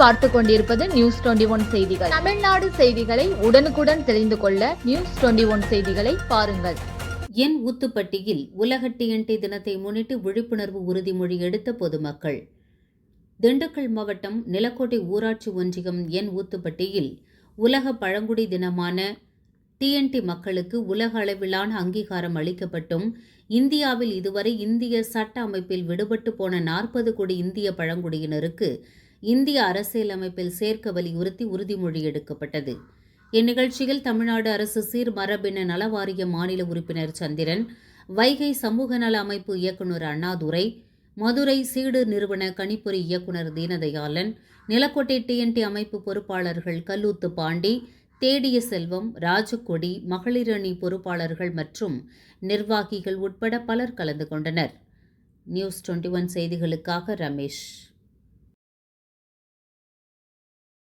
பார்த்து கொண்டிருப்பது news twenty one செய்திகள். தமிழ்நாடு செய்திகளை உடனுக்குடன் தெரிந்து கொள்ள நியூஸ் டுவெண்டி ஒன் செய்திகளை பாருங்கள். என் ஊத்துப்பட்டியில் உலக டிஎன்டி தினத்தை முன்னிட்டு விழிப்புணர்வு உறுதிமொழி எடுத்த பொதுமக்கள். திண்டுக்கல் மாவட்டம் நிலக்கோட்டை ஊராட்சி ஒன்றியம் என் ஊத்துப்பட்டியில் உலக பழங்குடி தினமான டிஎன்டி மக்களுக்கு உலக அளவிலான அங்கீகாரம் அளிக்கப்பட்டும் இந்தியாவில் இதுவரை இந்திய சட்ட அமைப்பில் விடுபட்டு போன நாற்பது கோடி இந்திய பழங்குடியினருக்கு இந்திய அரசியலமைப்பில் சேர்க்க வலியுறுத்தி உறுதிமொழி எடுக்கப்பட்டது. இந்நிகழ்ச்சியில் தமிழ்நாடு அரசு சீர் மரபின நலவாரிய மாநில உறுப்பினர் சந்திரன் வைகை சமூக நல அமைப்பு இயக்குநர் அண்ணாதுரை மதுரை சீடு நிறுவன கணிப்பொறி இயக்குநர் தீனதயாளன் நிலக்கோட்டை டிஎன்டி அமைப்பு பொறுப்பாளர்கள் கல்லூத்து பாண்டி தேடிய செல்வம் ராஜகொடி மகளிரணி பொறுப்பாளர்கள் மற்றும் நிர்வாகிகள் உட்பட பலர் கலந்து கொண்டனர். நியூஸ் டுவெண்ட்டி ஒன் செய்திகளுக்காக ரமேஷ்.